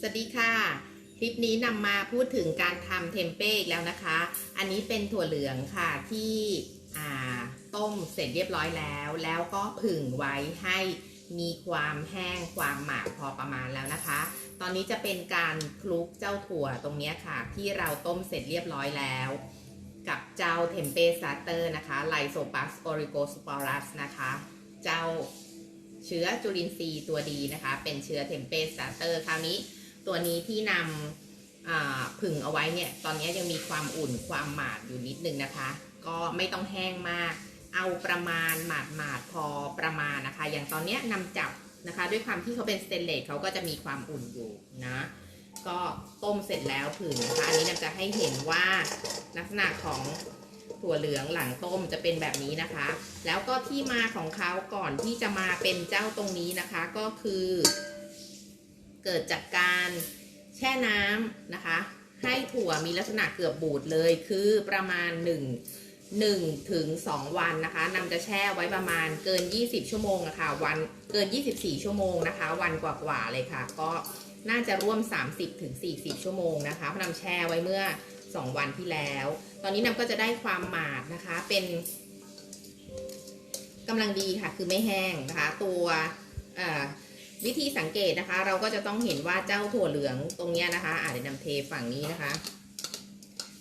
สวัสดีค่ะ คลิปนี้นำมาพูดถึงการทำเทมเป้อีกแล้วนะคะ อันนี้เป็นถั่วเหลืองค่ะที่ต้มเสร็จเรียบร้อยแล้ว แล้วก็ผึ่งไว้ให้มีความแห้งความหมาพอประมาณแล้วนะคะ ตอนนี้จะเป็นการคลุกเจ้าถั่วตรงนี้ค่ะ ที่เราต้มเสร็จเรียบร้อยแล้ว กับเจ้าเทมเป้สาเตอร์นะคะไลโซปัสออริโกสปอรัสนะคะ เจ้าเชื้อจุลินทรีย์ตัวดีนะคะ เป็นเชื้อเทมเป้สาเตอร์คราวนี้ ตัวนี้ที่นำผึ่งเอาไว้เนี่ยตอนนี้ยังมีความอุ่นความหมาดอยู่นิดนึงนะคะ ก็ไม่ต้องแห้งมาก เอาประมาณหมาดหมาดๆพอประมาณนะคะ อย่างตอนนี้นำจับนะคะ ด้วยความที่เขาเป็นสเตนเลสเขาก็จะมีความอุ่นอยู่นะก็ต้มเสร็จแล้วผึ่งนะคะอันนี้นำจะให้เห็นว่าลักษณะของถั่วเหลืองหลังต้มจะเป็นแบบนี้นะคะ แล้วก็ที่มาของเขาก่อนที่จะมาเป็นเจ้าตรงนี้นะคะ ก็คือ เกิดจากการแช่น้ำนะคะ ให้ถั่วมีลักษณะเกือบบูดเลยคือประมาณ 1 1ถึง2วันนะคะนำจะแช่ไว้ประมาณเกิน 20 ชั่วโมงอะค่ะวันเกิน 24 ชั่วโมงนะคะ วันกว่าๆเลยค่ะ ก็น่าจะร่วม 30ถึง40 ชั่วโมงนะคะเพราะนำแช่ไว้เมื่อ 2 วันที่แล้ว ตอนนี้นำก็จะได้ความหมาดนะคะเป็นกำลังดีค่ะคือไม่แห้งนะคะ ตัวเอ่อ วิธีสังเกตนะคะ เราก็จะต้องเห็นว่าเจ้าถั่วเหลืองตรงเนี้ยนะคะอาจจะนำเทฝั่งนี้นะคะ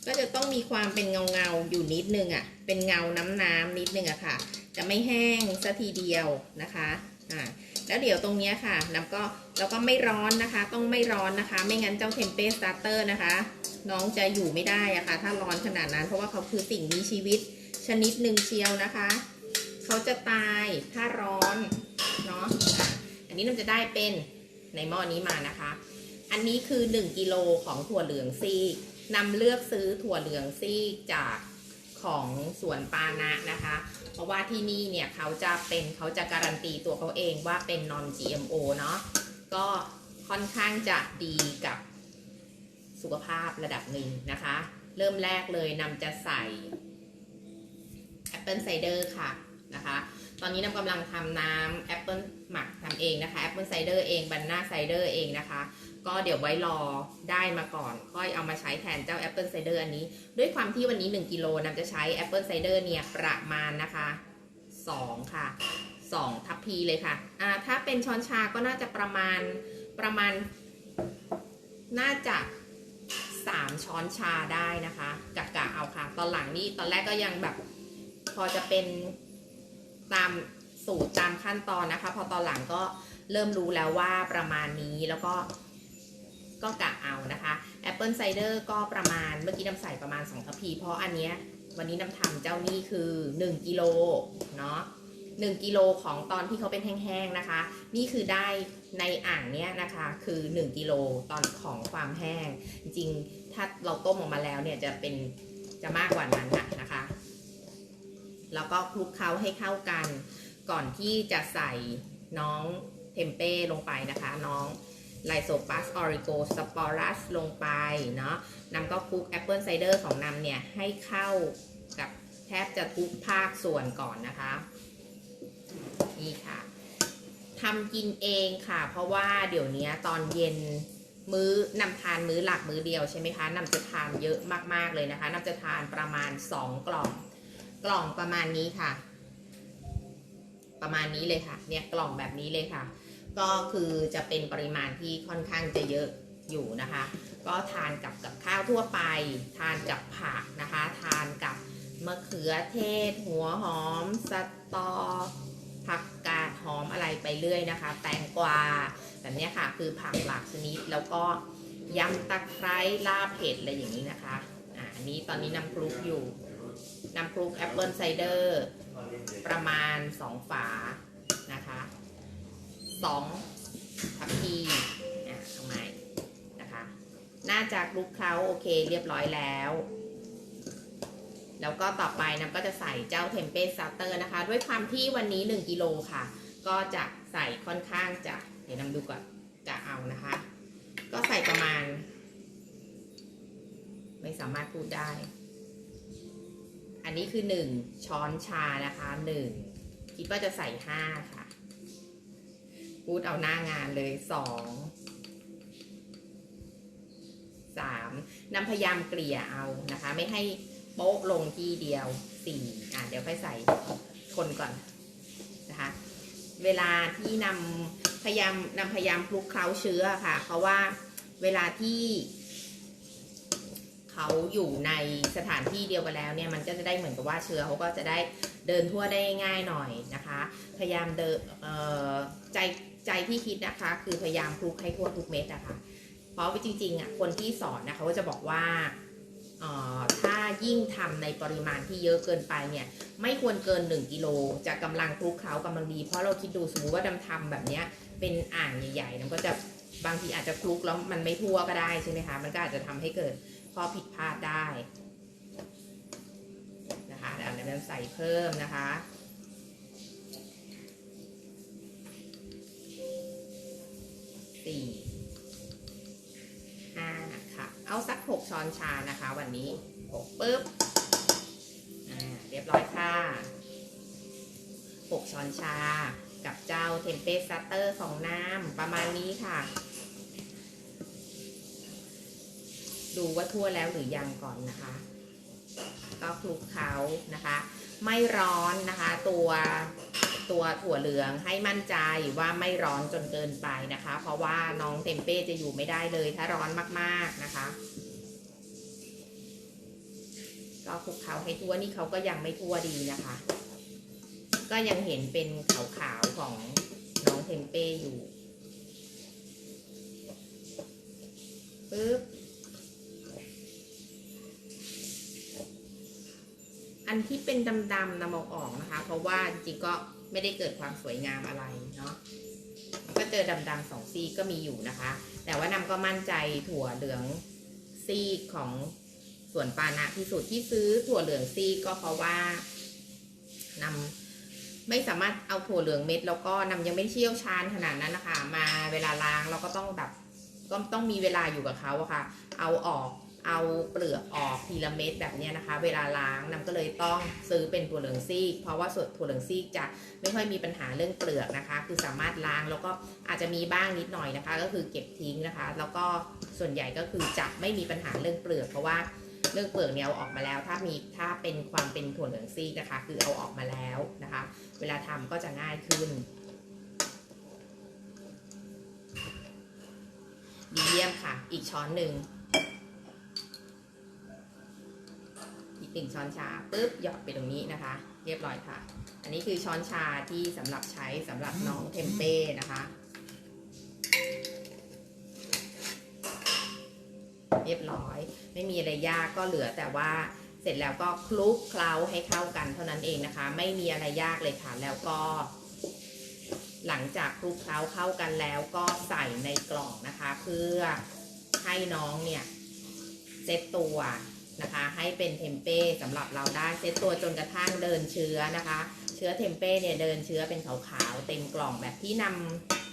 ก็จะต้องมีความเป็นเงาเงาๆอยู่นิดนึงอะ่ะ เป็นเงาน้ำน้ำๆนิดนึงอะค่ะ จะไม่แห้งสัทีเดียวนะคะอ่าแล้วเดี๋ยวตรงเนี้ยค่ะน้ำก็แล้วก็ไม่ร้อนนะคะ ต้องไม่ร้อนนะคะ ไม่งั้นเจ้าเทมเป้สตาร์เตอร์นะคะ น้องจะอยู่ไม่ได้อะค่ะ ถ้าร้อนขนาดนั้น เพราะว่าเขาคือสิ่งมีชีวิตชนิดหนึ่งเชียวนะคะ เขาจะตายถ้าร้อนเนาะ นนี้เราจะได้เป็นในหม้อนี้มานะคะ อันนี้คือ 1กิโลของถั่วเหลืองซีกนำเลือกซื้อถั่วเหลืองซีกจากของสวนปานะนะคะ เพราะว่าที่นี่เนี่ยเขาจะเป็นเขาจะการันตีตัวเขาเองว่าเป็น non GMO เนาะก็ค่อนข้างจะดีกับสุขภาพระดับหนึ่งนะคะ เริ่มแรกเลยนำจะใส่แอปเปิลไซเดอร์ค่ะนะคะ ตอนนี้น้ำกำลังทำน้ำแอปเปิลหมักทำเองนะคะแอปเปิลไซเดอร์เองบันนาไซเดอร์เองนะคะ ก็เดี๋ยวไว้รอได้มาก่อน ค่อยเอามาใช้แทนเจ้าแอปเปิลไซเดอร์อันนี้ ด้วยความที่วันนี้ 1กิโลน้ำจะใช้แอปเปิลไซเดอร์เนี่ยประมาณนะคะ2ค่ะ 2 ทัพพีเลยค่ะอ่าถ้าเป็นช้อนชาก็น่าจะประมาณประมาณ น่าจะ3ช้อนชาได้นะคะกะกะเอาค่ะ ตอนหลังนี่ตอนแรกก็ยังแบบพอจะเป็น ตามสูตรตามขั้นตอนนะคะ พอตอนหลังก็เริ่มรู้แล้วว่าประมาณนี้แล้วก็ก็กะเอานะคะแอปเปิลไซเดอร์ก็ประมาณเมื่อกี้น้ำใส่ประมาณ2ทัพพี เพราะอันเนี้ยวันนี้น้ำทำเจ้านี่คือ 1กิโลเนาะ1กิโลของตอนที่เขาเป็นแห้งๆนะคะ นี่คือได้ในอ่างเนี้ยนะคะคือ 1กิโลตอนของความแห้ง จริงๆถ้าเราต้มออกมาแล้วเนี่ยจะเป็นจะมากกว่านั้นน่ะนะคะ แล้วก็คลุกเคล้าให้เข้ากัน ก่อนที่จะใส่น้องเทมเป้ลงไปนะคะ น้องไลโซปัสออริโกสปอรัสลงไปเนาะนำก็คลุกแอปเปิลไซเดอร์ของนำเนี่ย ให้เข้ากับแทบจะทุกภาคส่วนก่อนนะคะ นี่ค่ะทำกินเองค่ะ เพราะว่าเดี๋ยวนี้ตอนเย็นมื้อนำทานมื้อหลักมื้อเดียวใช่ไหมคะนำจะทานเยอะมากๆเลยนะคะนำจะทานประมาณ 2 กล่อง กล่องประมาณนี้ค่ะ ประมาณนี้เลยค่ะ เนี่ยกล่องแบบนี้เลยค่ะ ก็คือจะเป็นปริมาณที่ค่อนข้างจะเยอะอยู่นะคะ ก็ทานกับกับข้าวทั่วไป ทานกับผักนะคะ ทานกับมะเขือเทศ หัวหอม สตอ ผักกาดหอมอะไรไปเรื่อยนะคะ แตงกวาแบบนี้ค่ะ คือผักหลากชนิดแล้วก็ยำตะไคร้ลาบเผ็ดอะไรอย่างนี้นะคะ อ่านี้ตอนนี้นำคลุกอยู่ น้ำคลุกแอปเปิลไซเดอร์ประมาณ 2 ฝานะคะ2ทัพพีอะทำไมนะคะ น่าจะคลุกเคล้าโอเคเรียบร้อยแล้ว แล้วก็ต่อไปน้ำก็จะใส่เจ้าเทมเป้ซาเตอร์นะคะ ด้วยความที่วันนี้ 1กิโลค่ะ ก็จะใส่ค่อนข้างจะ เดี๋ยวน้ำดูก่อนจะเอานะคะ ก็ใส่ประมาณ ไม่สามารถพูดได้ อันนี้คือ 1 ช้อนชานะคะ 1 คิดว่าจะใส่ 5 ค่ะ พูดเอาหน้างานเลย 2 3น้ำพยายามเกลี่ยเอานะคะ ไม่ให้โป๊ะลงที่เดียว 4 อะ เดี๋ยวค่อยใส่คนก่อนนะคะ เวลาที่นำพยายามนำพยายามคลุกเคล้าเชื้อค่ะ เพราะว่าเวลาที่ เขาอยู่ในสถานที่เดียวกันแล้วเนี่ยมันก็จะได้เหมือนกับว่าเชื้อเขาก็จะได้เดินทั่วได้ง่ายหน่อยนะคะ พยายามเดินใจใจที่คิดนะคะ คือพยายามคลุกให้ทั่วทุกเม็ดนะคะ เพราะว่าจริงๆอะคนที่สอนนะเขาก็จะบอกว่าอ่อถ้ายิ่งทำในปริมาณที่เยอะเกินไปเนี่ยไม่ควรเกิน 1กิโลจะกำลังคลุกเคล้ากำลังดีเพราะเราคิดดูสมมติว่าดำทำแบบเนี้ยเป็นอ่างใหญ่ๆมันก็จะบางทีอาจจะคลุกแล้วมันไม่ทั่วก็ได้ใช่ไหมคะ มันก็อาจจะทำให้เกิด ข้อผิดพลาดได้นะคะเดี๋ยวเราใส่เพิ่มนะคะสี่ห้าค่ะ เอาสักหกช้อนชานะคะ วันนี้หกปุ๊บอ่าเรียบร้อยค่ะ6ช้อนชากับเจ้าเทมเปสซัตเตอร์ของน้ำประมาณนี้ค่ะ ดูว่าทั่วแล้วหรือยังก่อนนะคะ ก็คลุกเคล้านะคะ ไม่ร้อนนะคะ ตัวตัวถั่วเหลืองให้มั่นใจว่าไม่ร้อนจนเกินไปนะคะ เพราะว่าน้องเทมเป้จะอยู่ไม่ได้เลยถ้าร้อนมากๆนะคะก็คลุกเคล้าให้ทั่วนี่เขาก็ยังไม่ทั่วดีนะคะ ก็ยังเห็นเป็นขาวๆของน้องเทมเป้อยู่ปึ๊บ อันที่เป็นดำๆนำเอาออกนะคะ เพราะว่าจริงๆก็ไม่ได้เกิดความสวยงามอะไรเนาะก็เจอดำๆสองซีก็มีอยู่นะคะ แต่ว่านำก็มั่นใจถั่วเหลืองซีของส่วนปานะที่สุดที่ซื้อถั่วเหลืองซีกก็เพราะว่านำไม่สามารถเอาถั่วเหลืองเม็ด แล้วก็นำยังไม่เชี่ยวชาญขนาดนั้นนะคะ มาเวลาล้างเราก็ต้องแบบก็ต้องมีเวลาอยู่กับเขาอะค่ะ เอาออก เอาเปลือกออกทีละเม็ดแบบนี้นะคะ เวลาล้างนำก็เลยต้องซื้อเป็นถั่วเหลืองซีก เพราะว่าส่วนถั่วเหลืองซีกจะไม่ค่อยมีปัญหาเรื่องเปลือกนะคะ คือสามารถล้างแล้วก็อาจจะมีบ้างนิดหน่อยนะคะ ก็คือเก็บทิ้งนะคะ แล้วก็ส่วนใหญ่ก็คือจะไม่มีปัญหาเรื่องเปลือก เพราะว่าเรื่องเปลือกเนี่ยเอาออกมาแล้ว ถ้ามีถ้าเป็นความเป็นถั่วเหลืองซีกนะคะ คือเอาออกมาแล้วนะคะ เวลาทำก็จะง่ายขึ้นดีเยี่ยมค่ะ อีกช้อนหนึ่ง หนึ่งช้อนชาปุ๊บหยอดไปตรงนี้นะคะ เรียบร้อยค่ะ อันนี้คือช้อนชาที่สำหรับใช้สำหรับน้องเทมเป้นะคะ เรียบร้อย ไม่มีอะไรยากก็เหลือแต่ว่าเสร็จแล้วก็คลุกเคล้าให้เข้ากันเท่านั้นเองนะคะ ไม่มีอะไรยากเลยค่ะ แล้วก็ หลังจากคลุกเคล้าเข้ากันแล้วก็ใส่ในกล่องนะคะ เพื่อให้น้องเนี่ยเซตตัว นะคะ ให้เป็นเทมเป้สำหรับเราได้เซตตัวจนกระทั่งเดินเชื้อนะคะ เชื้อเทมเป้เนี่ยเดินเชื้อเป็นขาวๆเต็มกล่องแบบที่น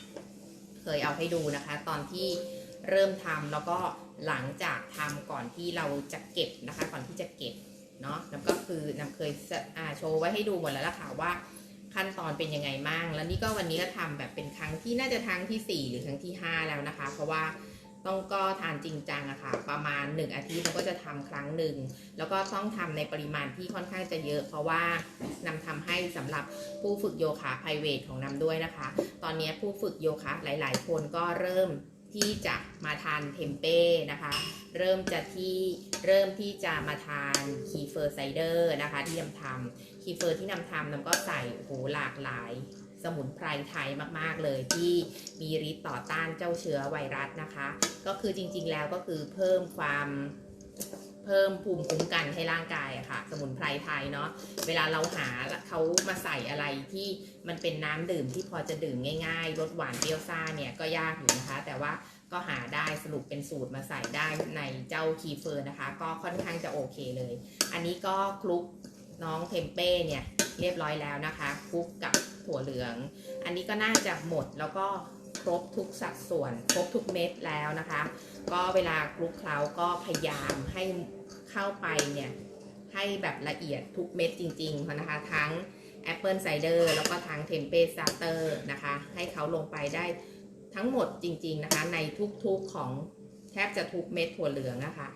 ำเคยเอาให้ดูนะคะ ตอนที่เริ่มทำแล้วก็หลังจากทำก่อนที่เราจะเก็บนะคะ ก่อนที่จะเก็บเนาะแล้วก็คือนำเคยโชว์ไว้ให้ดูหมดแล้วล่ะค่ะว่าขั้นตอนเป็นยังไงมั่งแล้วนี่ก็วันนี้ก็ทำแบบเป็นครั้งที่น่าจะครั้งที่ 4 หรือครั้งที่ 5 แล้วนะคะ เพราะว่า ต้องก็ทานจริงจังอะค่ะ ประมาณ 1 อาทิตย์เราก็จะทำครั้งหนึ่ง แล้วก็ต้องทำในปริมาณที่ค่อนข้างจะเยอะ เพราะว่านำทำให้สำหรับผู้ฝึกโยคะไพรเวทของนำด้วยนะคะ ตอนนี้ผู้ฝึกโยคะหลาย ๆ คนก็เริ่มที่จะมาทานเทมเป้นะคะ เริ่มจะที่เริ่มที่จะมาทานคีเฟอร์ไซเดอร์นะคะที่นำทำคีเฟอร์ที่นำทำนำก็ใส่โหหลากหลาย สมุนไพรไทยมากๆเลยที่มีฤทธิ์ต่อต้านเจ้าเชื้อไวรัสนะคะ ก็คือจริงๆแล้วก็คือเพิ่มความเพิ่มภูมิคุ้มกันให้ร่างกายอะค่ะ สมุนไพรไทยเนาะเวลาเราหาเขามาใส่อะไรที่มันเป็นน้ำดื่มที่พอจะดื่มง่ายๆรสหวานเปรี้ยวซ่าเนี่ยก็ยากอยู่นะคะ แต่ว่าก็หาได้สรุปเป็นสูตรมาใส่ได้ในเจ้าคีเฟอร์นะคะ ก็ค่อนข้างจะโอเคเลย อันนี้ก็คลุกน้องเทมเป้เนี่ยเรียบร้อยแล้วนะคะคลุกกับ ถั่วเหลือง อันนี้ก็น่าจะหมดแล้วก็ครบทุกสัดส่วน ครบทุกเม็ดแล้วนะคะ ก็เวลาคลุกเคล้าก็พยายามให้เข้าไปเนี่ยให้แบบละเอียดทุกเม็ดจริงๆนะคะ ทั้งแอปเปิลไซเดอร์แล้วก็ทั้งเทมเป้สตาร์เตอร์นะคะ ให้เขาลงไปได้ทั้งหมดจริง ๆนะคะ ในทุกๆของแทบจะทุกเม็ดถั่วเหลืองอะคะ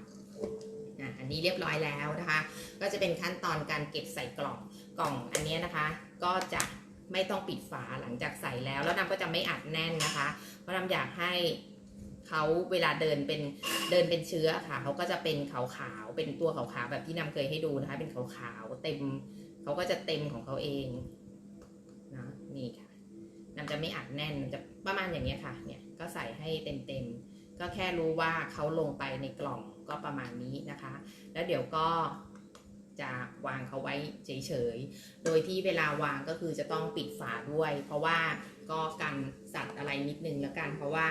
อันนี้เรียบร้อยแล้วนะคะ ก็จะเป็นขั้นตอนการเก็บใส่กล่องกล่องอันนี้นะคะ ก็จะ ไม่ต้องปิดฝาหลังจากใส่แล้ว แล้วน้ำก็จะไม่อัดแน่นนะคะ เพราะน้ำอยากให้เขาเวลาเดินเป็นเดินเป็นเชื้อค่ะเขาก็จะเป็นขาวๆเป็นตัวขาวๆแบบที่น้ำเคยให้ดูนะคะ เป็นขาวๆเต็มเขาก็จะเต็มของเขาเองนะนี่ค่ะน้ำจะไม่อัดแน่นมันจะประมาณอย่างเงี้ยค่ะ เนี่ยก็ใส่ให้เต็มๆก็แค่รู้ว่าเขาลงไปในกล่องก็ประมาณนี้นะคะ แล้วเดี๋ยวก็ จะวางเขาไว้เฉยๆ โดยที่เวลาวางก็คือจะต้องปิดฝาด้วย เพราะว่าก็กันสัตว์อะไรนิดนึงแล้วกัน เพราะว่า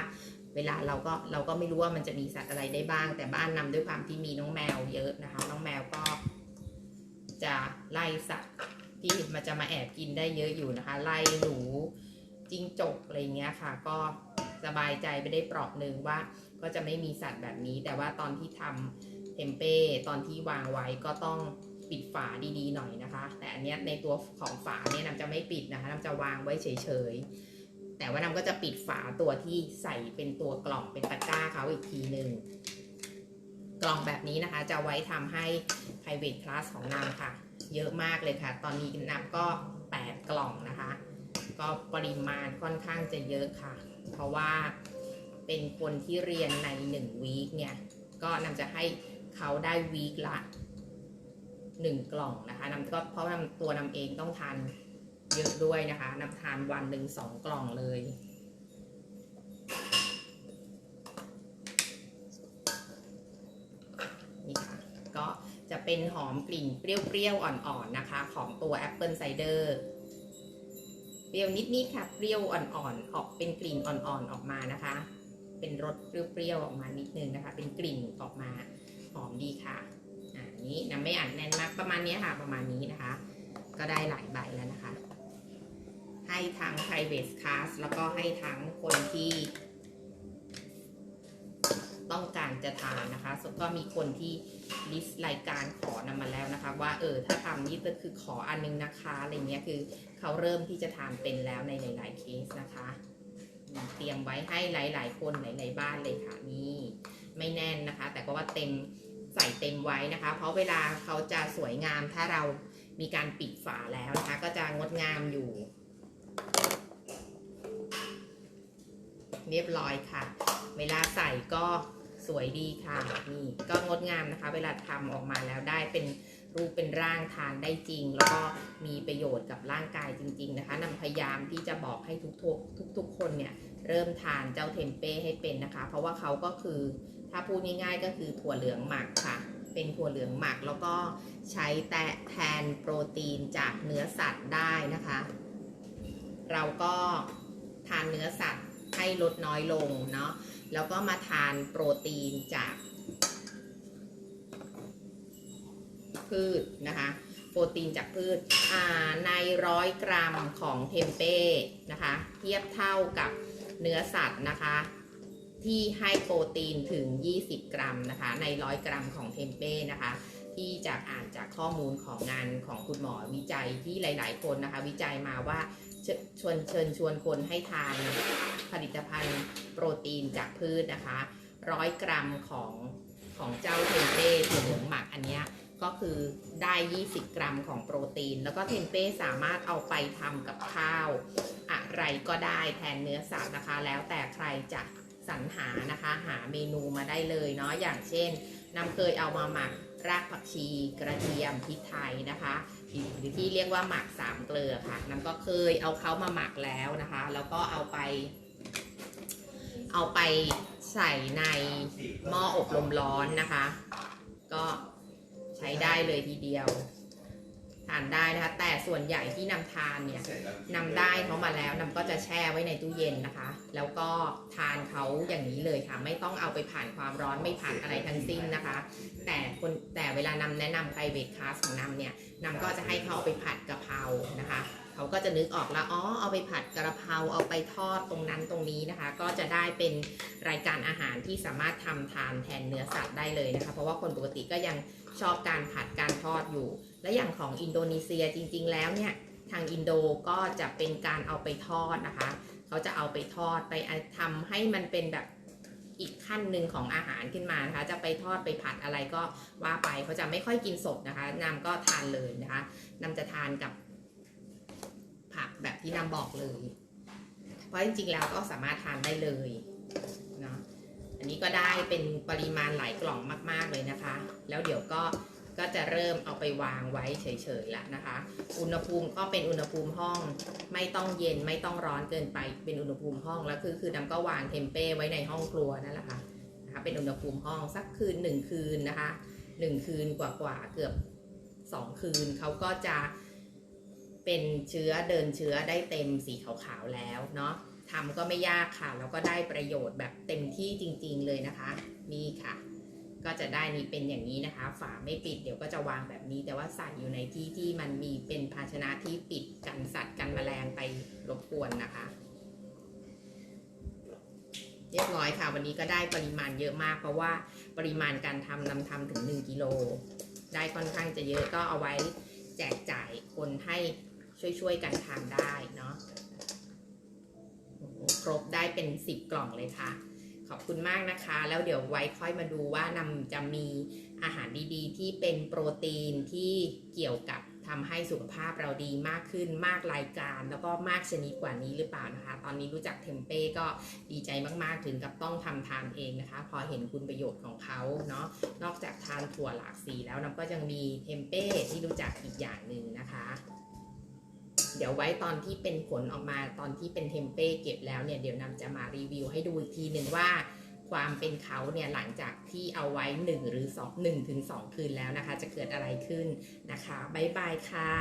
เวลาเราก็เราก็ไม่รู้ว่ามันจะมีสัตว์อะไรได้บ้าง แต่บ้านนำด้วยความที่มีน้องแมวเยอะนะคะ น้องแมวก็ จะไล่สัตว์ที่มันจะมาแอบกินได้เยอะอยู่นะคะ ไล่หนูจิ้งจกอะไรเงี้ยค่ะ ก็สบายใจไปได้เปลอบหนึ่งว่าก็จะไม่มีสัตว์แบบนี้ แต่ว่าตอนที่ทำเทมเป้ตอนที่วางไว้ก็ต้อง ปิดฝาดีๆหน่อยนะคะ แต่อันเนี้ยในตัวของฝาเนี่ยน้ำจะไม่ปิดนะคะน้ำจะวางไว้เฉยๆ แต่ว่าน้ำก็จะปิดฝาตัวที่ใส่เป็นตัวกล่องเป็นตะกร้าเขาอีกทีหนึ่งกล่องแบบนี้นะคะ จะไว้ทำให้ private class ของน้ำค่ะ เยอะมากเลยค่ะ ตอนนี้น้ำก็ 8 กล่องนะคะ ก็ปริมาณค่อนข้างจะเยอะค่ะ เพราะว่าเป็นคนที่เรียนใน1วีคเนี่ย ก็นำจะให้เขาได้วีคละ 1กล่องนะคะนำก็เพราะว่าตัวนำเองต้องทานเยอะด้วยนะคะนำทานวันหนึ่งสองกล่องเลย นี่ค่ะ ก็จะเป็นหอมกลิ่นเปรี้ยวๆอ่อนๆนะคะ ของตัวแอปเปิลไซเดอร์เปรี้ยวนิดๆค่ะเปรี้ยวอ่อนๆออกเป็นกลิ่นอ่อนๆออกมานะคะ เป็นรสเปรี้ยวๆออกมานิดนึงนะคะ เป็นกลิ่นออกมาหอมดีค่ะ นี้น้ำไม่อัดแน่นมากประมาณนี้ค่ะ ประมาณนี้นะคะ ก็ได้หลายใบแล้วนะคะ ให้ทั้ง private class แล้วก็ให้ทั้งคนที่ ต้องการจะทานนะคะก็มีคนที่ลิสต์รายการขอนำมาแล้วนะคะ ว่าเออถ้าทำนี่ก็คือขออันนึงนะคะอะไรเงี้ยคือเขาเริ่มที่จะทานเป็นแล้วในหลาย ๆ เคสนะคะเตรียมไว้ให้หลาย ๆ คนหลาย ๆ บ้านเลยค่ะนี่ไม่แน่นนะคะ แต่ก็ว่าเต็ม ใส่เต็มไว้นะคะ เพราะเวลาเขาจะสวยงามถ้าเรามีการปิดฝาแล้วนะคะ ก็จะงดงามอยู่ เรียบร้อยค่ะ เวลาใส่ก็สวยดีค่ะนี่ก็งดงามนะคะ เวลาทำออกมาแล้วได้เป็นรูปเป็นร่างทานได้จริง แล้วก็มีประโยชน์กับร่างกายจริง ๆ นะคะนำพยายามที่จะบอกให้ทุกๆทุกๆคนเนี่ยเริ่มทานเจ้าเทมเป้ให้เป็นนะคะ เพราะว่าเขาก็คือ ถ้าพูดง่ายๆก็คือถั่วเหลืองหมักค่ะ เป็นถั่วเหลืองหมักแล้วก็ใช้แต่แทนโปรตีนจากเนื้อสัตว์ได้นะคะ เราก็ทานเนื้อสัตว์ให้ลดน้อยลงเนาะ แล้วก็มาทานโปรตีนจากพืชนะคะ โปรตีนจากพืชในร้อยกรัมของเทมเป้นะคะ เทียบเท่ากับเนื้อสัตว์นะคะ ที่ให้โปรตีนถึง 20 กรัมนะคะ ในร้อยกรัมของเทมเป้นะคะ ที่จากอ่านจากข้อมูลของงานของคุณหมอวิจัยที่หลาย ๆ คนนะคะ วิจัยมาว่าเชชวนเชิญชวนคนให้ทานผลิตภัณฑ์โปรตีนจากพืชนะคะร้อยกรัมของของเจ้าเทมเป้ถั่วเหลืองหมักอันนี้ก็คือได้ 20 กรัมของโปรตีน แล้วก็เทมเป้สามารถเอาไปทำกับข้าว อะไรก็ได้แทนเนื้อสัตว์นะคะ แล้วแต่ใครจะ สรรหานะคะ หาเมนูมาได้เลยเนาะอย่างเช่นนำเคยเอามาหมักรากผักชีกระเทียมพริกไทยนะคะหรือที่เรียกว่าหมักสามเกลือค่ะนำก็เคยเอาเขามาหมักแล้วนะคะ แล้วก็เอาไป เอาไปใส่ในหม้ออบลมร้อนนะคะ ก็ใช้ได้เลยทีเดียว ทานได้นะคะ แต่ส่วนใหญ่ที่นำทานเนี่ยนำได้เขามาแล้วนำก็จะแช่ไว้ในตู้เย็นนะคะ แล้วก็ทานเขาอย่างนี้เลยค่ะ ไม่ต้องเอาไปผ่านความร้อนไม่ผ่านอะไรทั้งสิ้นนะคะ แต่คนแต่เวลานำแนะนำ private class ของนำเนี่ยนำก็จะให้เขาเอาไปผัดกะเพรานะคะ เขาก็จะนึกออกแล้วอ๋อเอาไปผัดกระเพราเอาไปทอดตรงนั้นตรงนี้นะคะ ก็จะได้เป็นรายการอาหารที่สามารถทำทานแทนเนื้อสัตว์ได้เลยนะคะ เพราะว่าคนปกติก็ยังชอบการผัดการทอดอยู่ และอย่างของอินโดนีเซียจริง ๆ แล้วเนี่ยทางอินโดก็จะเป็นการเอาไปทอดนะคะ เขาจะเอาไปทอดไปทำให้มันเป็นแบบอีกขั้นหนึ่งของอาหารขึ้นมานะคะ จะไปทอดไปผัดอะไรก็ว่าไปเขาจะไม่ค่อยกินสดนะคะนำก็ทานเลยนะคะนำจะทานกับ ผักแบบที่นำบอกเลย เพราะจริงๆแล้วก็สามารถทานได้เลยเนาะอันนี้ก็ได้เป็นปริมาณหลายกล่องมาก ๆเลยนะคะ แล้วเดี๋ยวก็ก็จะเริ่มเอาไปวางไว้เฉยๆแล้วนะคะ อุณหภูมิก็เป็นอุณหภูมิห้อง ไม่ต้องเย็นไม่ต้องร้อนเกินไป เป็นอุณหภูมิห้องแล้วคือคือน้ำก็วางเทมเป้ไว้ในห้องครัวนั่นแหละค่ะนะคะเป็นอุณหภูมิห้องสักคืนหนึ่งคืนนะคะหนึ่งคืนกว่าๆเกือบสองคืนเขาก็จะ เป็นเชื้อเดินเชื้อได้เต็มสีขาวๆแล้วเนาะทำก็ไม่ยากค่ะ แล้วก็ได้ประโยชน์แบบเต็มที่จริง ๆ เลยนะคะ นี่ค่ะ ก็จะได้นี่เป็นอย่างนี้นะคะ ฝาไม่ปิดเดี๋ยวก็จะวางแบบนี้ แต่ว่าใส่อยู่ในที่ที่มันมีเป็นภาชนะที่ปิดกันสัตว์กันแมลงไปรบกวนนะคะ เรียบร้อยค่ะ วันนี้ก็ได้ปริมาณเยอะมาก เพราะว่าปริมาณการทำนำทำถึง 1กิโลได้ค่อนข้างจะเยอะก็เอาไว้แจกจ่ายคนให้ ช่วยๆกันทานได้เนาะครบได้เป็น10กล่องเลยค่ะ ขอบคุณมากนะคะ แล้วเดี๋ยวไว้ค่อยมาดูว่านำจะมีอาหารดีๆ ที่เป็นโปรตีนที่เกี่ยวกับทำให้สุขภาพเราดีมากขึ้นมากรายการ แล้วก็มากชนิดกว่านี้หรือเปล่านะคะ ตอนนี้รู้จักเทมเป้ก็ดีใจมากๆถึงกับต้องทำทานเองนะคะ พอเห็นคุณประโยชน์ของเขาเนาะนอกจากทานถั่วหลากสีแล้วน้ำก็ยังมีเทมเป้ที่รู้จักอีกอย่างหนึ่งนะคะ เดี๋ยวไว้ตอนที่เป็นผลออกมาตอนที่เป็นเทมเป้เก็บแล้วเนี่ยเดี๋ยวนำจะมารีวิวให้ดูอีกทีหนึ่งว่าความเป็นเขาเนี่ยหลังจากที่เอาไว้ 1 หรือ2 1ถึง2คืนแล้วนะคะ จะเกิดอะไรขึ้นนะคะ บ๊ายบายค่ะ